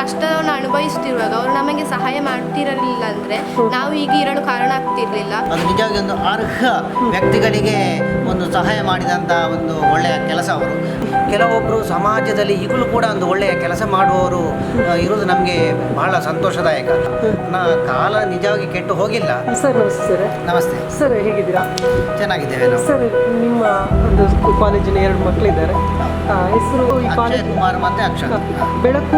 ಕಷ್ಟವನ್ನು ಅನುಭವಿಸ್ತಿರುವಾಗ ಅವರು ನಮಗೆ ಸಹಾಯ ಮಾಡ್ತಿರಲಿಲ್ಲ ಅಂದ್ರೆ ನಾವು ಈಗ ಇರಲು ಕಾರಣ ಆಗ್ತಿರ್ಲಿಲ್ಲ. ಅದು ನಿಜವಾಗಿ ಒಂದು ಅರ್ಹ ವ್ಯಕ್ತಿಗಳಿಗೆ ಒಂದು ಸಹಾಯ ಮಾಡಿದಂಥ ಒಂದು ಒಳ್ಳೆಯ ಕೆಲಸ ಅವರು. ಕೆಲವೊಬ್ಬರು ಸಮಾಜದಲ್ಲಿ ಈಗಲೂ ಕೂಡ ಒಂದು ಒಳ್ಳೆಯ ಕೆಲಸ ಮಾಡುವವರು ಇರೋದು ಇರುವುದು ನಮಗೆ ಬಹಳ ಸಂತೋಷದಾಯಕ. ನಾ ಕಾಲ ನಿಜವಾಗಿ ಕೆಟ್ಟು ಹೋಗಿಲ್ಲ. ಸರ್ ನಮಸ್ತೆ ಸರ್. ನಮಸ್ತೆ. ಸರ್ ಹೇಗಿದ್ದೀರಾ? ಚೆನ್ನಾಗಿದ್ದೇವೆ ನಾವು. ಸರ್ ನಿಮ್ಮ ಒಂದು ಕಾಲೇಜಿನ ಎರಡು ಮಕ್ಕಳಿದ್ದಾರೆ. ಹೆಸರು ಈ ಅಕ್ಷಯ್ ಕಾಲೇಜ್ ಕುಮಾರ್ ಮತ್ತೆ ಅಕ್ಷರ ಬೆಳಕು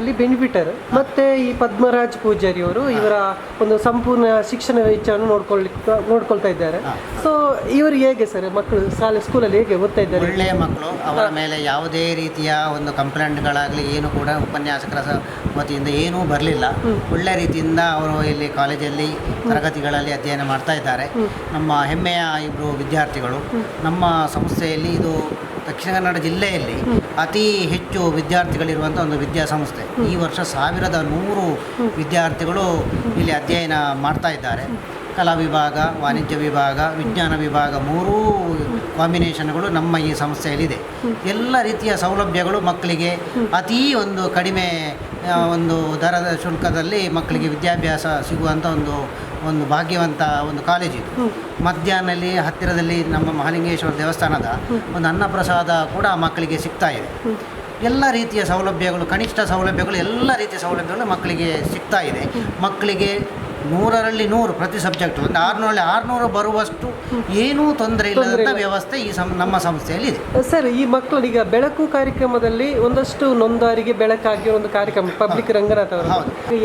ಕಾರ್ಯಕ್ರಮದಲ್ಲಿ ಬೆನಿಫಿಟರ್ ಮತ್ತೆ ಈ ಪದ್ಮರಾಜ್ ಪೂಜಾರಿ ಅವರು ಇವರ ಒಂದು ಸಂಪೂರ್ಣ ಶಿಕ್ಷಣ ವೆಚ್ಚವನ್ನು ನೋಡ್ಕೊಳ್ಳಿ ನೋಡ್ಕೊಳ್ತಾ ಇದ್ದಾರೆ. ಸೊ ಇವರು ಹೇಗೆ ಸರ್ ಮಕ್ಕಳು ಶಾಲೆ ಸ್ಕೂಲಲ್ಲಿ ಹೇಗೆ ಓದ್ತಾ ಇದ್ದಾರೆ? ಒಳ್ಳೆಯ ಮಕ್ಕಳು. ಅವರ ಮೇಲೆ ಯಾವುದೇ ರೀತಿಯ ಒಂದು ಕಂಪ್ಲೇಂಟ್ಗಳಾಗಲಿ ಏನು ಕೂಡ ಉಪನ್ಯಾಸಕರ ವತಿಯಿಂದ ಏನೂ ಬರಲಿಲ್ಲ. ಒಳ್ಳೆ ರೀತಿಯಿಂದ ಅವರು ಇಲ್ಲಿ ಕಾಲೇಜಲ್ಲಿ ತರಗತಿಗಳಲ್ಲಿ ಅಧ್ಯಯನ ಮಾಡ್ತಾ ಇದ್ದಾರೆ. ನಮ್ಮ ಹೆಮ್ಮೆಯ ಇಬ್ಬರು ವಿದ್ಯಾರ್ಥಿಗಳು. ನಮ್ಮ ಸಂಸ್ಥೆಯಲ್ಲಿ ಇದು ದಕ್ಷಿಣ ಕನ್ನಡ ಜಿಲ್ಲೆಯಲ್ಲಿ ಅತಿ ಹೆಚ್ಚು ವಿದ್ಯಾರ್ಥಿಗಳಿರುವಂಥ ಒಂದು ವಿದ್ಯಾಸಂಸ್ಥೆ. ಈ ವರ್ಷ ಸಾವಿರದ ನೂರು ವಿದ್ಯಾರ್ಥಿಗಳು ಇಲ್ಲಿ ಅಧ್ಯಯನ ಮಾಡ್ತಾ ಇದ್ದಾರೆ. ಕಲಾ ವಿಭಾಗ ವಾಣಿಜ್ಯ ವಿಭಾಗ ವಿಜ್ಞಾನ ವಿಭಾಗ ಮೂರೂ ಕಾಂಬಿನೇಷನ್ಗಳು ನಮ್ಮ ಈ ಸಂಸ್ಥೆಯಲ್ಲಿದೆ. ಎಲ್ಲ ರೀತಿಯ ಸೌಲಭ್ಯಗಳು ಮಕ್ಕಳಿಗೆ ಅತೀ ಒಂದು ಕಡಿಮೆ ಒಂದು ದರದ ಶುಲ್ಕದಲ್ಲಿ ಮಕ್ಕಳಿಗೆ ವಿದ್ಯಾಭ್ಯಾಸ ಸಿಗುವಂಥ ಒಂದು ಒಂದು ಭಾಗ್ಯವಂತ ಒಂದು ಕಾಲೇಜಿದು ಮಧ್ಯಾಹ್ನದಲ್ಲಿ ಹತ್ತಿರದಲ್ಲಿ ನಮ್ಮ ಮಹಾಲಿಂಗೇಶ್ವರ ದೇವಸ್ಥಾನದ ಒಂದು ಅನ್ನಪ್ರಸಾದ ಕೂಡ ಮಕ್ಕಳಿಗೆ ಸಿಗ್ತಾ ಇದೆ. ಎಲ್ಲ ರೀತಿಯ ಸೌಲಭ್ಯಗಳು ಕನಿಷ್ಠ ಸೌಲಭ್ಯಗಳು ಎಲ್ಲ ರೀತಿಯ ಸೌಲಭ್ಯಗಳು ಮಕ್ಕಳಿಗೆ ಸಿಗ್ತಾ ಇದೆ. ಮಕ್ಕಳಿಗೆ ನೂರರಲ್ಲಿ ನೂರು ಪ್ರತಿ ಸಬ್ಜೆಕ್ಟ್ ಒಂದು ಆರುನೂರಲ್ಲಿ ಆರುನೂರು ಬರುವಷ್ಟು ಏನೂ ತೊಂದರೆ ಇಲ್ಲದಂಥ ವ್ಯವಸ್ಥೆ ಈ ಸಂ ನಮ್ಮ ಸಂಸ್ಥೆಯಲ್ಲಿ ಇದೆ. ಸರ್ ಈ ಮಕ್ಕಳೀಗ ಬೆಳಕು ಕಾರ್ಯಕ್ರಮದಲ್ಲಿ ಒಂದಷ್ಟು ನೊಂದಾರಿಗೆ ಬೆಳಕಾಗಿ ಒಂದು ಕಾರ್ಯಕ್ರಮ ಪಬ್ಲಿಕ್ ರಂಗನಾಥ್ ಅವರು.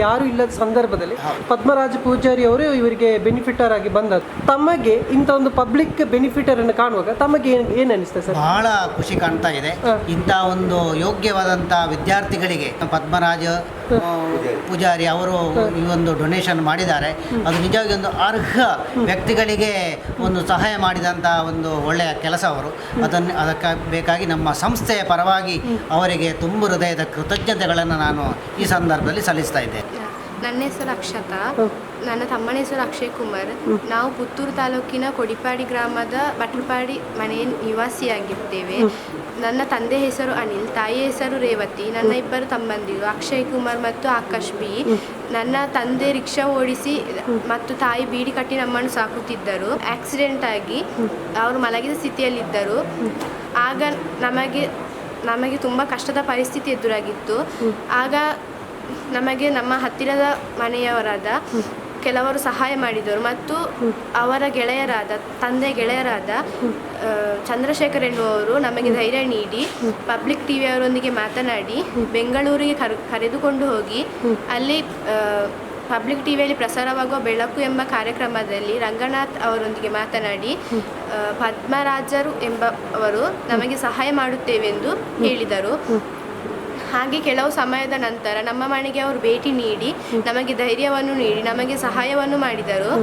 ಯಾರು ಇಲ್ಲದ ಸಂದರ್ಭದಲ್ಲಿ. ಪದ್ಮರಾಜ ಪೂಜಾರಿ ಅವರು ಇವರಿಗೆ ಬೆನಿಫಿಟರ್ ಆಗಿ ಬಂದದ್ದು. ತಮಗೆ ಇಂಥ ಒಂದು ಪಬ್ಲಿಕ್ ಬೆನಿಫಿಟರ್ ಅನ್ನು ಕಾಣುವಾಗ ತಮಗೆ ಏನ್ ಅನಿಸ್ತದೆ ಸರ್? ಬಹಳ ಖುಷಿ ಕಾಣ್ತಾ ಇದೆ. ಇಂಥ ಒಂದು ಯೋಗ್ಯವಾದಂಥ ವಿದ್ಯಾರ್ಥಿಗಳಿಗೆ ಪದ್ಮರಾಜ ಪೂಜಾರಿ ಅವರು ಈ ಒಂದು ಡೊನೇಷನ್ ಮಾಡಿದ್ದಾರೆ. ಅದು ನಿಜವಾಗಿ ಒಂದು ಅರ್ಹ ವ್ಯಕ್ತಿಗಳಿಗೆ ಒಂದು ಸಹಾಯ ಮಾಡಿದಂಥ ಒಂದು ಒಳ್ಳೆಯ ಕೆಲಸ ಅವರು. ಅದನ್ನು ಅದಕ್ಕೆ ಬೇಕಾಗಿ ನಮ್ಮ ಸಂಸ್ಥೆಯ ಪರವಾಗಿ ಅವರಿಗೆ ತುಂಬ ಹೃದಯದ ಕೃತಜ್ಞತೆಗಳನ್ನು ನಾನು ಈ ಸಂದರ್ಭದಲ್ಲಿ ಸಲ್ಲಿಸ್ತಾ ಇದ್ದೇನೆ. ನನ್ನ ಹೆಸರು ಅಕ್ಷತಾ. ನನ್ನ ತಮ್ಮನ ಹೆಸರು ಅಕ್ಷಯ್ ಕುಮಾರ್. ನಾವು ಪುತ್ತೂರು ತಾಲೂಕಿನ ಕೊಡಿಪಾಡಿ ಗ್ರಾಮದ ಬಟ್ಲಪಾಡಿ ಮನೆಯ ನಿವಾಸಿಯಾಗಿದ್ದೇವೆ ನನ್ನ ತಂದೆ ಹೆಸರು ಅನಿಲ್ ತಾಯಿ ಹೆಸರು ರೇವತಿ ನನ್ನ ಇಬ್ಬರು ತಮ್ಮಂದಿರು ಅಕ್ಷಯ್ ಕುಮಾರ್ ಮತ್ತು ಆಕಾಶ್ ಬಿ ನನ್ನ ತಂದೆ ರಿಕ್ಷಾ ಓಡಿಸಿ ಮತ್ತು ತಾಯಿ ಬೀಡಿ ಕಟ್ಟಿ ನಮ್ಮನ್ನು ಸಾಕುತ್ತಿದ್ದರು. ಆಕ್ಸಿಡೆಂಟ್ ಆಗಿ ಅವರು ಮಲಗಿದ ಸ್ಥಿತಿಯಲ್ಲಿದ್ದರು. ಆಗ ನಮಗೆ ನಮಗೆ ತುಂಬ ಕಷ್ಟದ ಪರಿಸ್ಥಿತಿ ಎದುರಾಗಿತ್ತು. ಆಗ ನಮಗೆ ನಮ್ಮ ಹತ್ತಿರದ ಮನೆಯವರಾದ ಕೆಲವರು ಸಹಾಯ ಮಾಡಿದರು ಮತ್ತು ಅವರ ಗೆಳೆಯರಾದ ತಂದೆ ಗೆಳೆಯರಾದ ಚಂದ್ರಶೇಖರ್ ಎನ್ನುವರು ನಮಗೆ ಧೈರ್ಯ ನೀಡಿ ಪಬ್ಲಿಕ್ ಟಿವಿ ಅವರೊಂದಿಗೆ ಮಾತನಾಡಿ ಬೆಂಗಳೂರಿಗೆ ಕರೆ ಕರೆದುಕೊಂಡು ಹೋಗಿ ಅಲ್ಲಿ ಪಬ್ಲಿಕ್ ಟಿವಿಯಲ್ಲಿ ಪ್ರಸಾರವಾಗುವ ಬೆಳಕು ಎಂಬ ಕಾರ್ಯಕ್ರಮದಲ್ಲಿ ರಂಗನಾಥ್ ಅವರೊಂದಿಗೆ ಮಾತನಾಡಿ ಪದ್ಮರಾಜರು ಎಂಬ ಅವರು ನಮಗೆ ಸಹಾಯ ಮಾಡುತ್ತೇವೆಂದು ಹೇಳಿದರು. ಹಾಗೆ ಕೆಲವು ಸಮಯದ ನಂತರ ನಮ್ಮ ಮನೆಗೆ ಅವರು ಭೇಟಿ ನೀಡಿ ನಮಗೆ ಧೈರ್ಯವನ್ನು ನೀಡಿ, ನಮಗೆ ಸಹಾಯವನ್ನು ಮಾಡಿದರು.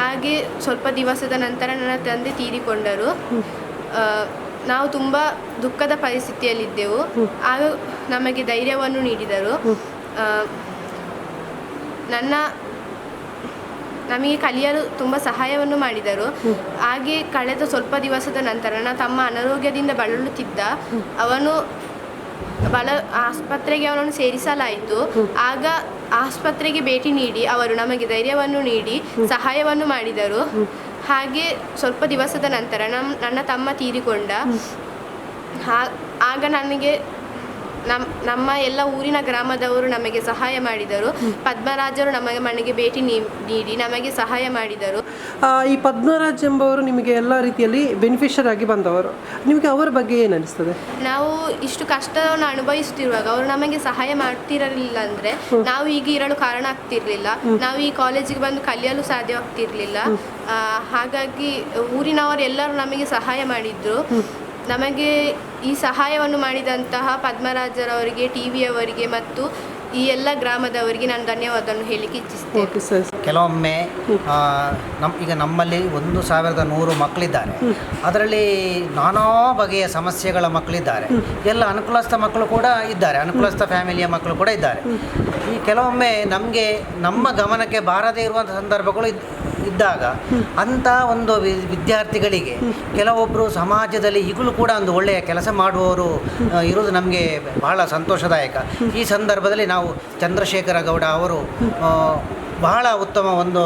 ಹಾಗೆ ಸ್ವಲ್ಪ ದಿವಸದ ನಂತರ ನನ್ನ ತಂದೆ ತೀರಿಕೊಂಡರು. ನಾವು ತುಂಬ ದುಃಖದ ಪರಿಸ್ಥಿತಿಯಲ್ಲಿದ್ದೆವು. ಆಗ ನಮಗೆ ಧೈರ್ಯವನ್ನು ನೀಡಿದರು. ನನ್ನ, ನಮಗೆ ಕಲಿಯಲು ತುಂಬ ಸಹಾಯವನ್ನು ಮಾಡಿದರು. ಹಾಗೆ ಕಳೆದ ಸ್ವಲ್ಪ ದಿವಸದ ನಂತರ ನನ್ನ ತಮ್ಮ ಅನಾರೋಗ್ಯದಿಂದ ಬಳಲುತ್ತಿದ್ದ ಅವನು ಬಲ ಆಸ್ಪತ್ರೆಗೆ ಅವನನ್ನು ಸೇರಿಸಲಾಯಿತು. ಆಗ ಆಸ್ಪತ್ರೆಗೆ ಭೇಟಿ ನೀಡಿ ಅವರು ನಮಗೆ ಧೈರ್ಯವನ್ನು ನೀಡಿ ಸಹಾಯವನ್ನು ಮಾಡಿದರು. ಹಾಗೆ ಸ್ವಲ್ಪ ದಿವಸದ ನಂತರ ನಮ್ಮ ನನ್ನ ತಮ್ಮ ತೀರಿಕೊಂಡ. ಆಗ ನನಗೆ ನಮ್, ನಮ್ಮ ಎಲ್ಲ ಊರಿನ ಗ್ರಾಮದವರು ನಮಗೆ ಸಹಾಯ ಮಾಡಿದರು. ಪದ್ಮರಾಜರು ನಮಗೆ ಮನೆಗೆ ಭೇಟಿ ನೀಡಿ ನಮಗೆ ಸಹಾಯ ಮಾಡಿದರು. ಈ ಪದ್ಮರಾಜ್ ಎಂಬವರು ನಿಮಗೆ ಎಲ್ಲ ರೀತಿಯಲ್ಲಿ ಬೆನಿಫಿಷರ್ ಆಗಿ ಬಂದವರು. ನಿಮಗೆ ಅವರ ಬಗ್ಗೆ ಏನು ಅನಿಸ್ತದೆ? ನಾವು ಇಷ್ಟು ಕಷ್ಟವನ್ನು ಅನುಭವಿಸುತ್ತಿರುವಾಗ ಅವರು ನಮಗೆ ಸಹಾಯ ಮಾಡ್ತಿರಲಿಲ್ಲ ಅಂದ್ರೆ ನಾವು ಈಗ ಇರಲು ಕಾರಣ ಆಗ್ತಿರ್ಲಿಲ್ಲ. ನಾವು ಈ ಕಾಲೇಜಿಗೆ ಬಂದು ಕಲಿಯಲು ಸಾಧ್ಯವಾಗ್ತಿರ್ಲಿಲ್ಲ ಆ, ಹಾಗಾಗಿ ಊರಿನವರು ಎಲ್ಲರೂ ನಮಗೆ ಸಹಾಯ ಮಾಡಿದ್ರು. ನಮಗೆ ಈ ಸಹಾಯವನ್ನು ಮಾಡಿದಂತಹ ಪದ್ಮರಾಜರವರಿಗೆ ಟಿ ವಿಯವರಿಗೆ ಮತ್ತು ಈ ಎಲ್ಲ ಗ್ರಾಮದವರಿಗೆ ನಾನು ಧನ್ಯವಾದವನ್ನು ಹೇಳಿಕ್ಕೆ ಇಚ್ಛಿಸ್ತೇನೆ. ಓಕೆ ಸರ್ ಕೆಲವೊಮ್ಮೆ ಆ, ನಮ್ ಈಗ ನಮ್ಮಲ್ಲಿ ಒಂದು ಸಾವಿರದ ನೂರು ಮಕ್ಕಳಿದ್ದಾರೆ ಅದರಲ್ಲಿ ನಾನಾ ಬಗೆಯ ಸಮಸ್ಯೆಗಳ ಮಕ್ಕಳಿದ್ದಾರೆ ಎಲ್ಲ ಅನುಕೂಲಸ್ಥ ಮಕ್ಕಳು ಕೂಡ ಇದ್ದಾರೆ. ಅನುಕೂಲಸ್ಥ ಫ್ಯಾಮಿಲಿಯ ಮಕ್ಕಳು ಕೂಡ ಇದ್ದಾರೆ. ಈ ಕೆಲವೊಮ್ಮೆ ನಮಗೆ ನಮ್ಮ ಗಮನಕ್ಕೆ ಬಾರದೇ ಇರುವಂಥ ಸಂದರ್ಭಗಳು ಇದ್ದಾಗ ಅಂಥ ಒಂದು ವಿದ್ಯಾರ್ಥಿಗಳಿಗೆ ಕೆಲವೊಬ್ಬರು ಸಮಾಜದಲ್ಲಿ ಈಗಲೂ ಕೂಡ ಒಂದು ಒಳ್ಳೆಯ ಕೆಲಸ ಮಾಡುವವರು ಇರೋದು ನಮಗೆ ಬಹಳ ಸಂತೋಷದಾಯಕ. ಈ ಸಂದರ್ಭದಲ್ಲಿ ನಾವು ಚಂದ್ರಶೇಖರ ಗೌಡ ಅವರು ಬಹಳ ಉತ್ತಮ ಒಂದು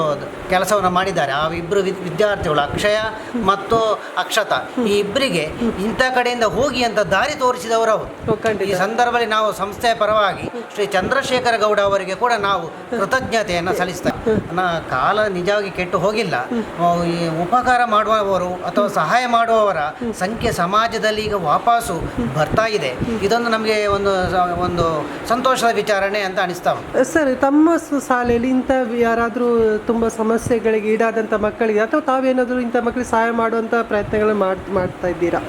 ಕೆಲಸವನ್ನು ಮಾಡಿದ್ದಾರೆ. ಆ ಇಬ್ಬರು ವಿದ್ಯಾರ್ಥಿಗಳು ಅಕ್ಷಯ ಮತ್ತು ಅಕ್ಷತಾ. ಈ ಇಬ್ಬರಿಗೆ ಇಂಥ ಕಡೆಯಿಂದ ಹೋಗಿ ಅಂತ ದಾರಿ ತೋರಿಸಿದವರು ಅವರು. ಈ ಸಂದರ್ಭದಲ್ಲಿ ನಾವು ಸಂಸ್ಥೆಯ ಪರವಾಗಿ ಶ್ರೀ ಚಂದ್ರಶೇಖರ ಗೌಡ ಅವರಿಗೆ ಕೂಡ ನಾವು ಕೃತಜ್ಞತೆಯನ್ನು ಸಲ್ಲಿಸ್ತೇವೆ. ನಾ ಕಾಲ ನಿಜವಾಗಿ ಕೆಟ್ಟು ಹೋಗಿಲ್ಲ. ಈ ಉಪಕಾರ ಮಾಡುವವರು ಅಥವಾ ಸಹಾಯ ಮಾಡುವವರ ಸಂಖ್ಯೆ ಸಮಾಜದಲ್ಲಿ ಈಗ ವಾಪಸ್ಸು ಬರ್ತಾ ಇದೆ. ಇದೊಂದು ನಮಗೆ ಒಂದು ಒಂದು ಸಂತೋಷದ ವಿಚಾರಣೆ ಅಂತ ಅನಿಸ್ತಾ ಉಂಟು. ಸರ್ ತಮ್ಮ ಶಾಲೆಯಲ್ಲಿ ಇಂಥ ಯಾರಾದರೂ ತುಂಬ ಸಮಸ್ಯೆಗಳಿಗೆ ಈಡಾದಂಥ ಮಕ್ಕಳಿಗೆ ಅಥವಾ ತಾವೇನಾದರೂ ಇಂಥ ಮಕ್ಕಳಿಗೆ ಸಹಾಯ ಮಾಡುವಂಥ ಪ್ರಯತ್ನಗಳು ಮಾಡ್ ಮಾಡ್ತಾ ಇದ್ದೀರಾ?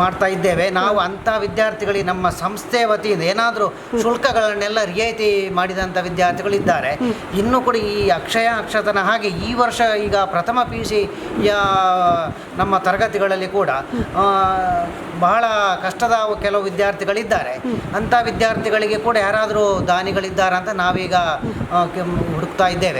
ಮಾಡ್ತಾ ಇದ್ದೇವೆ. ನಾವು ಅಂಥ ವಿದ್ಯಾರ್ಥಿಗಳಿಗೆ ನಮ್ಮ ಸಂಸ್ಥೆ ವತಿಯಿಂದ ಏನಾದರೂ ಶುಲ್ಕಗಳನ್ನೆಲ್ಲ ರಿಯಾಯಿತಿ ಮಾಡಿದಂಥ ವಿದ್ಯಾರ್ಥಿಗಳಿದ್ದಾರೆ. ಇನ್ನೂ ಕೂಡ ಈ ಅಕ್ಷಯ ಅಕ್ಷತನ ಹಾಗೆ ಈ ವರ್ಷ ಈಗ ಪ್ರಥಮ ಪಿ ಯು ಸಿಯ ನಮ್ಮ ತರಗತಿಗಳಲ್ಲಿ ಕೂಡ ಬಹಳ ಕಷ್ಟದ ಕೆಲವು ವಿದ್ಯಾರ್ಥಿಗಳಿದ್ದಾರೆ. ಅಂಥ ವಿದ್ಯಾರ್ಥಿಗಳಿಗೆ ಕೂಡ ಯಾರಾದರೂ ದಾನಿಗಳಿದ್ದಾರೆ ಅಂತ ನಾವೀಗ ಹುಡುಕ್ತಾ ಇದ್ದೇವೆ.